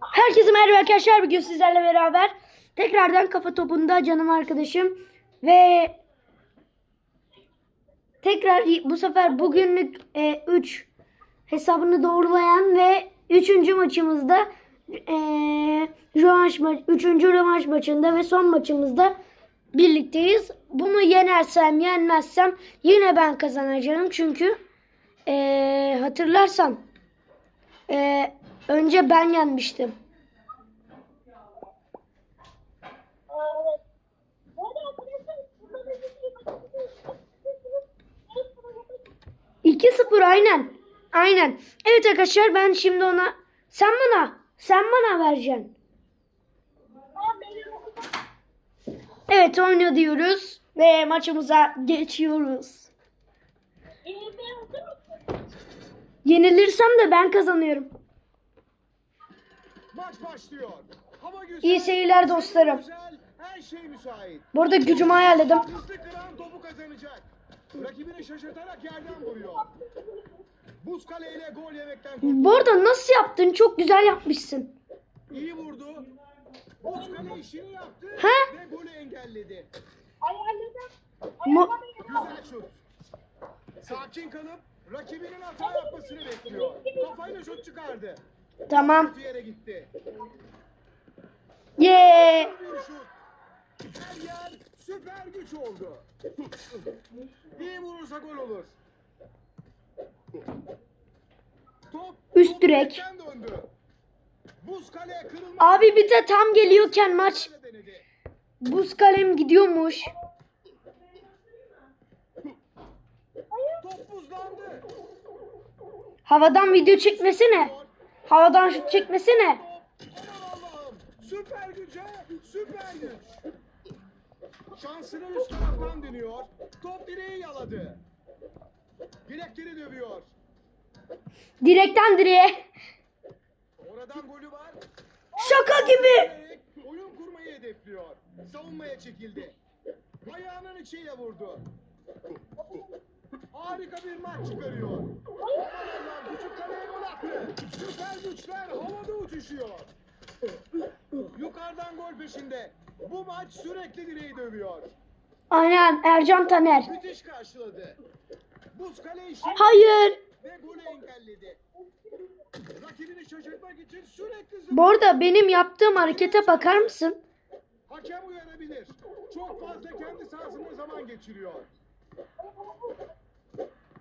Herkese merhaba arkadaşlar. Bugün sizlerle beraber tekrardan kafa topunda canım arkadaşım ve tekrar bu sefer bugünlük 3 hesabını doğrulayan ve 3. maçımızda e, rövanş maç 3. rövanş maçında ve son maçımızda birlikteyiz. Bunu yenersem yenmezsem yine ben kazanacağım çünkü e, hatırlarsan e, önce ben yenmiştim. Şey 2-0 aynen. Aynen. Evet arkadaşlar ben şimdi ona sen bana sen bana vereceksin. Evet oynuyor diyoruz ve maçımıza geçiyoruz. Yenilirsem de ben kazanıyorum. Maç başlıyor. Hava güzel. İyi seyirler dostlarım. Güzel, her şey müsait. Bu arada gücümü ayarladım. Hızlı kıran topu kazanacak. Rakibini şaşırtarak yerden vuruyor. Buz kaleyle gol yemekten kurtuldu. Bu arada nasıl yaptın? Çok güzel yapmışsın. İyi vurdu. Buz kale işini yaptı Ha? ve golü engelledi. Mu- Güzel şut. Sakin kalıp rakibinin hata yapmasını bekliyor. Kafayla şut çıkardı. Tamam. Gitti. Yeah. Her yer süper güç oldu. İyi vurursa gol olur. Top Üst direk. Abi bir de tam geliyorken maç buz kalem gidiyormuş. Top buzlandı. Havadan video çekmesene. Havadan şut çekmesene. Süper güce süper güç. Şansını üst taraftan dönüyor. Top direği yaladı. Direkleri dövüyor. Direkten direğe. Oradan golü var. Şaka gibi. Oyun kurmayı hedefliyor. Savunmaya çekildi. Ayağının içiyle vurdu. Harika bir maç çıkarıyor. Havalardan küçük kaleye gol attı. Süper güçler havada uçuşuyor. Yukarıdan gol peşinde. Bu maç sürekli direği dövüyor. Aynen Ercan Taner. Müthiş karşıladı. Buz kale işi Hayır. ve golü engelledi. Rakibini şaşırtmak için sürekli zıplıyor. Bu arada benim yaptığım harekete bakar mısın? Hakem uyarabilir. Çok fazla kendi sahasında zaman geçiriyor.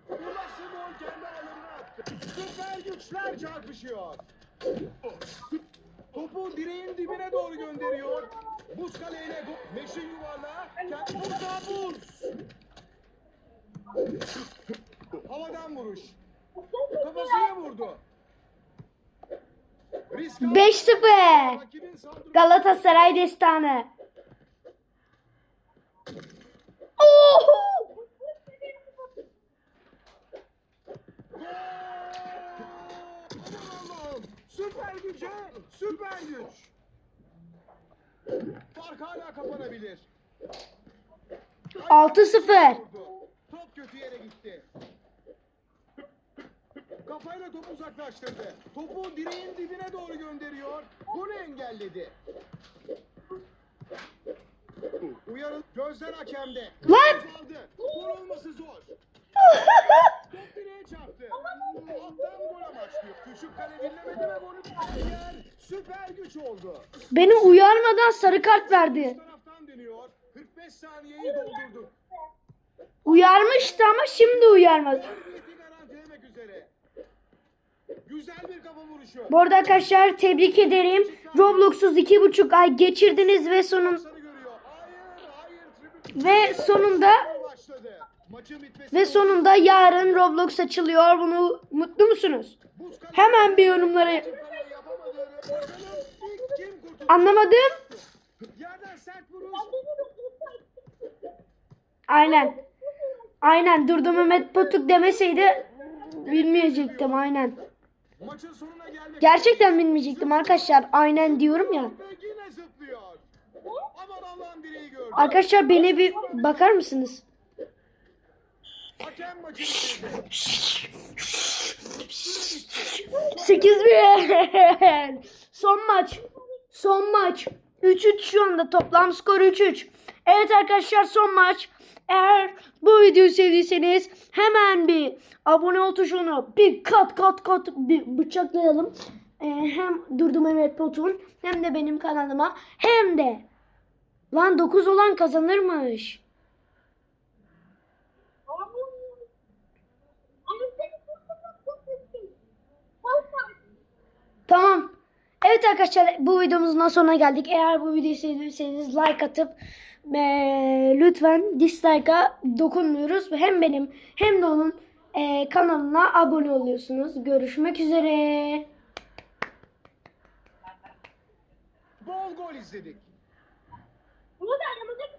Burası gol kendi ağlarına attı. Süper güçler çarpışıyor. Topu direğin dibine doğru gönderiyor. Buz kaleyle gol. Meşin yuvarlağı. Burada buz. Havadan vuruş. Kafasına vurdu. Risk aldı. 5-0. Rakibin saldırı- Galatasaray destanı. Oho! Allah'ım! Süper güce, süper güç. Fark hala kapanabilir. 6-0. Vurdu. Top kötü yere gitti. Kafayla topu uzaklaştırdı. Topu direğin dibine doğru gönderiyor. Bunu engelledi. Uyarı gözler hakemde. Lan! Gol olması zor. Direğe çarptı. Alttan gol amaçlıyor. Küçük kale dinlemedi ve golü yer süper güç oldu. Beni uyarmadan sarı kart verdi. Taraftan dönüyor. 45 saniyeyi doldurdu. Uyarmıştı ama şimdi uyarmadı. Galibiyeti garantilemek üzere. Güzel bir kafa vuruşu. Bu arada arkadaşlar tebrik ederim. Roblox'suz iki buçuk ay geçirdiniz ve sonun Sarı görüyor. Hayır, hayır. Tribün ve sonunda ve sonunda yarın Roblox açılıyor. Bunu mutlu musunuz? Hemen bir kurtuldu? anlamadım. Aynen. Aynen Durdu Mehmet Potuk demeseydi bilmeyecektim aynen. Gerçekten bilmeyecektim arkadaşlar. Aynen diyorum ya. Arkadaşlar beni bir bakar mısınız? Hakem maçı bitirdi. Süre bitti. 8 1. Son maç. Son maç. 3-3 şu anda toplam skor 3-3. Evet arkadaşlar son maç. Eğer bu videoyu sevdiyseniz hemen bir abone ol tuşunu bir kat kat kat bir bıçaklayalım. Ee, hem Durdum Mehmet Potun hem de benim kanalıma hem de lan 9 olan kazanırmış. Abi. Abi seni çok çok çok üzgün. Volkan. Tamam. Evet arkadaşlar bu videomuzun sonuna geldik. Eğer bu videoyu sevdiyseniz like atıp eee, lütfen dislike'a dokunmuyoruz. Hem benim hem de onun eee, kanalına abone oluyorsunuz. Görüşmek üzere. Bol gol izledik. Bunu da aramızdaki